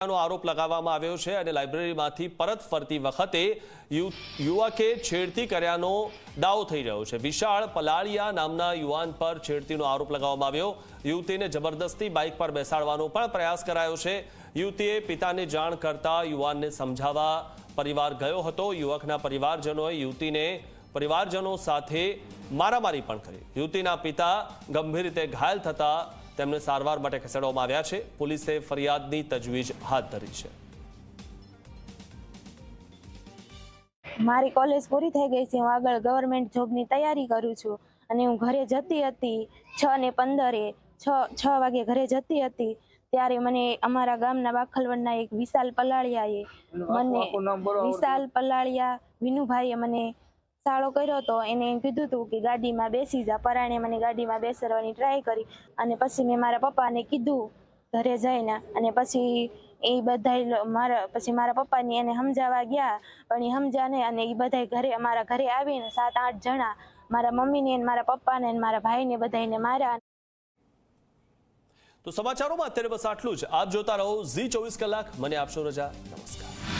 આરોપ લગાવવામાં આવ્યો છે અને લાઇબ્રેરીમાંથી પરત ફરતી વખતે યુવકે છેડતી કર્યાનો દાવો થઈ રહ્યો છે. વિશાળ પલાળિયા નામના યુવાન પર છેડતીનો આરોપ લગાવવામાં આવ્યો. યુવતીને જબરદસ્તી બાઇક પર બેસાડવાનો પણ પ્રયાસ કરાયો છે. યુવતીએ પિતાને જાણ કરતા યુવાનને સમજાવવા પરિવાર ગયો હતો. યુવકના પરિવારજનોએ યુવતીને પરિવારજનો સાથે મારામારી પણ કરી. યુવતીના પિતા ગંભીર રીતે ઘાયલ થતા તેમને સારવાર માટે ખસેડવામાં આવ્યા છે. પોલીસે ફરિયાદની તજવીજ હાથ ધરી છે. મારી કોલેજ પૂરી થઈ ગઈ છે. હું આગળ ગવર્મેન્ટ જોબની તૈયારી કરું છું. અને હું ઘરે જતી હતી છ ને પંદરે છ છ વાગે ઘરે જતી હતી. ત્યારે મને અમારા ગામના બાખલવડના એક વિશાલ પલાળિયાએ મને વિશાલ પલાળિયા વિનુભાઈએ મને સાળો કર્યો હતો એને કીધું હતું કે ગાડીમાં બેસી જા, પરાણે મને ગાડીમાં બેસાડવાની ટ્રાય કરી અને પછી મેં મારા પપ્પાને કીધું ઘરે જઈને અને પછી એ બધા મારા, પછી મારા પપ્પાની એને સમજાવવા ગયા, પણ એ સમજ્યા નહીં અને એ બધા ઘરે અમારા ઘરે આવીને સાત આઠ જણા મારા મમ્મીને મારા પપ્પાને મારા ભાઈને બધાને માર્યા. તો સમાચારોમાં અત્યારે બસ આટલું જ. આપ જોતા રહો ઝી ચોવીસ કલાક. મને આપશો રજા. નમસ્કાર.